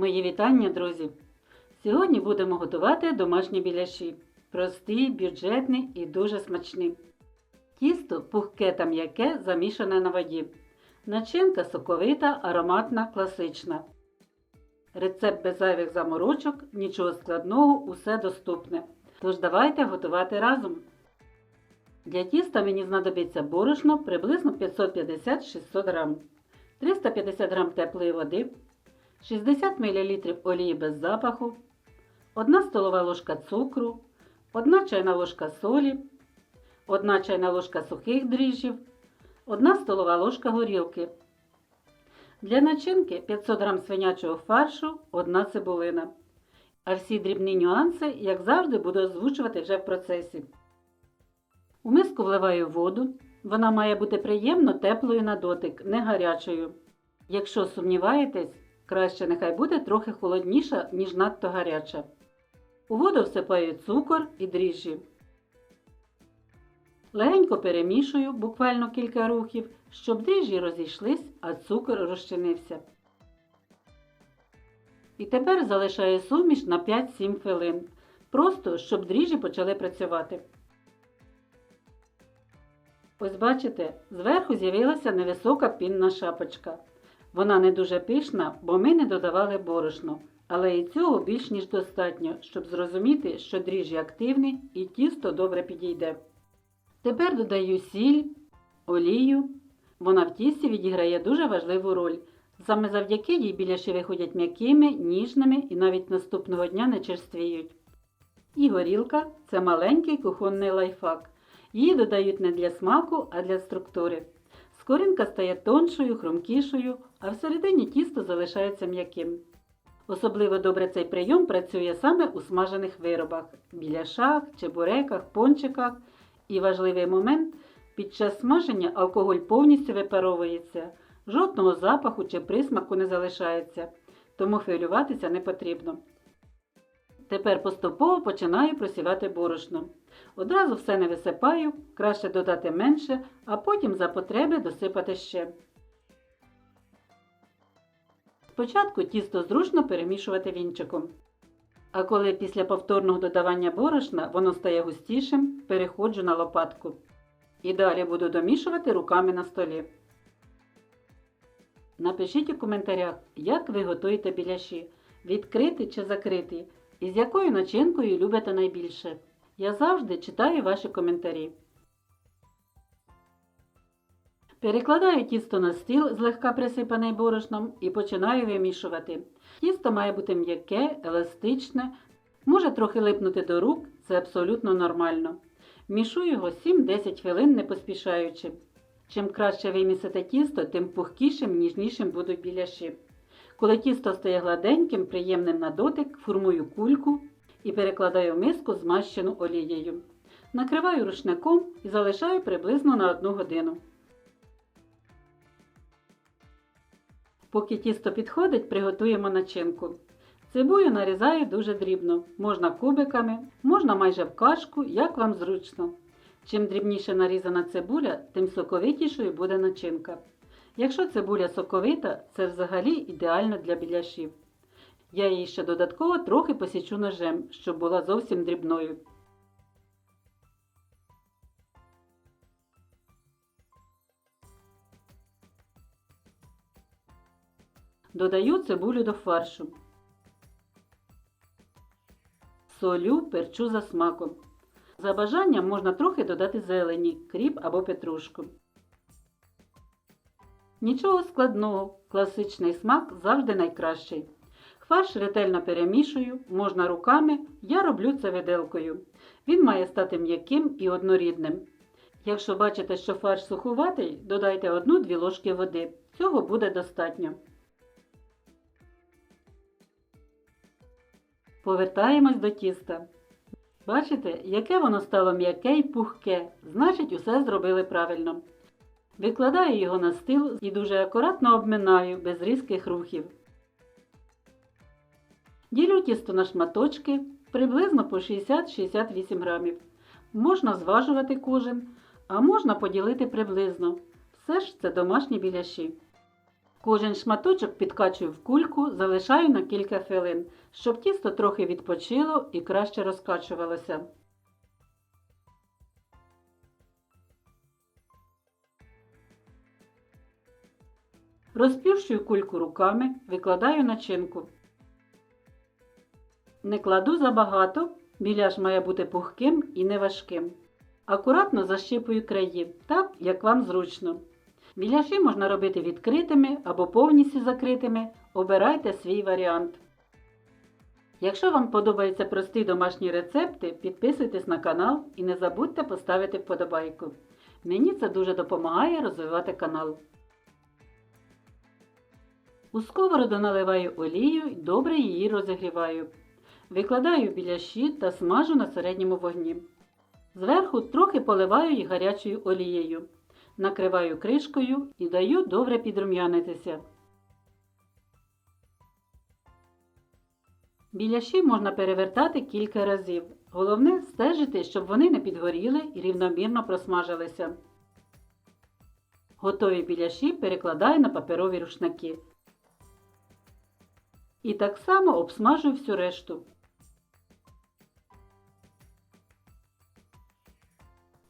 Мої вітання, друзі! Сьогодні будемо готувати домашні біляші. Прості, бюджетні і дуже смачні. Тісто пухке та м'яке замішане на воді. Начинка соковита, ароматна, класична. Рецепт без зайвих заморочок, нічого складного, усе доступне. Тож давайте готувати разом. Для тіста мені знадобиться борошно приблизно 550-600 г, 350 г теплої води, 60 мл олії без запаху, 1 столова ложка цукру, 1 чайна ложка солі, 1 чайна ложка сухих дріжджів, 1 столова ложка горілки. Для начинки 500 г свинячого фаршу, 1 цибулина. А всі дрібні нюанси, як завжди, буду озвучувати вже в процесі. У миску вливаю воду. Вона має бути приємно теплою на дотик, не гарячою. Якщо сумніваєтесь, краще нехай буде трохи холодніша, ніж надто гаряча. У воду всипаю цукор і дріжджі. Легенько перемішую буквально кілька рухів, щоб дріжджі розійшлись, а цукор розчинився. І тепер залишаю суміш на 5-7 хвилин. Просто щоб дріжджі почали працювати. Ось бачите, зверху з'явилася невисока пінна шапочка. Вона не дуже пишна, бо ми не додавали борошно, але і цього більш ніж достатньо, щоб зрозуміти, що дріжджі активні і тісто добре підійде. Тепер додаю сіль, олію. Вона в тісті відіграє дуже важливу роль. Саме завдяки їй біляші виходять м'якими, ніжними і навіть наступного дня не черствіють. І горілка це маленький кухонний лайфхак. Її додають не для смаку, а для структури. Скоринка стає тоншою, хрумкішою, а всередині тісто залишається м'яким. Особливо добре цей прийом працює саме у смажених виробах біляшах, чебуреках, пончиках. І важливий момент під час смаження алкоголь повністю випаровується, жодного запаху чи присмаку не залишається, тому хвилюватися не потрібно. Тепер поступово починаю просівати борошно. Одразу все не висипаю, краще додати менше, а потім за потреби досипати ще. Спочатку тісто зручно перемішувати вінчиком. А коли після повторного додавання борошна воно стає густішим, переходжу на лопатку. І далі буду домішувати руками на столі. Напишіть у коментарях, як ви готуєте біляші, відкриті чи закриті, і з якою начинкою любите найбільше. Я завжди читаю ваші коментарі. Перекладаю тісто на стіл, злегка присипаний борошном, і починаю вимішувати. Тісто має бути м'яке, еластичне, може трохи липнути до рук, це абсолютно нормально. Мішу його 7-10 хвилин не поспішаючи. Чим краще вимісите тісто, тим пухкішим, ніжнішим будуть біляші. Коли тісто стає гладеньким, приємним на дотик, формую кульку і перекладаю в миску змащену олією. Накриваю рушником і залишаю приблизно на 1 годину. Поки тісто підходить, приготуємо начинку. Цибулю нарізаю дуже дрібно, можна кубиками, можна майже в кашку, як вам зручно. Чим дрібніше нарізана цибуля, тим соковитішою буде начинка. Якщо цибуля соковита, це взагалі ідеально для біляшів. Я її ще додатково трохи посічу ножем, щоб була зовсім дрібною. Додаю цибулю до фаршу. Солю, перчу за смаком. За бажанням можна трохи додати зелені, кріп або петрушку. Нічого складного, класичний смак завжди найкращий. Фарш ретельно перемішую, можна руками, я роблю це виделкою. Він має стати м'яким і однорідним. Якщо бачите, що фарш сухуватий, додайте 1-2 ложки води. Цього буде достатньо. Повертаємось до тіста. Бачите, яке воно стало м'яке і пухке, значить, усе зробили правильно. Викладаю його на стіл і дуже акуратно обминаю без різких рухів. Ділю тісто на шматочки приблизно по 60-68 грамів. Можна зважувати кожен, а можна поділити приблизно. Все ж це домашні біляші. Кожен шматочок підкачую в кульку, залишаю на кілька хвилин, щоб тісто трохи відпочило і краще розкачувалося. Розплющую кульку руками, викладаю начинку. Не кладу забагато, біляш має бути пухким і неважким. Акуратно защипую краї, так, як вам зручно. Біляші можна робити відкритими або повністю закритими. Обирайте свій варіант. Якщо вам подобаються прості домашні рецепти, підписуйтесь на канал і не забудьте поставити вподобайку. Мені це дуже допомагає розвивати канал. У сковороду наливаю олію і добре її розігріваю. Викладаю біляші та смажу на середньому вогні. Зверху трохи поливаю їх гарячою олією. Накриваю кришкою і даю добре підрум'янитися. Біляші можна перевертати кілька разів. Головне стежити, щоб вони не підгоріли і рівномірно просмажилися. Готові біляші перекладаю на паперові рушники. І так само обсмажую всю решту.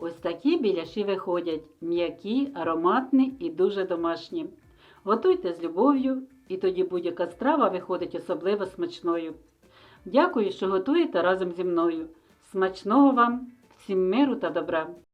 Ось такі біляші виходять м'які, ароматні і дуже домашні. Готуйте з любов'ю, і тоді будь-яка страва виходить особливо смачною. Дякую, що готуєте разом зі мною. Смачного вам, всім миру та добра!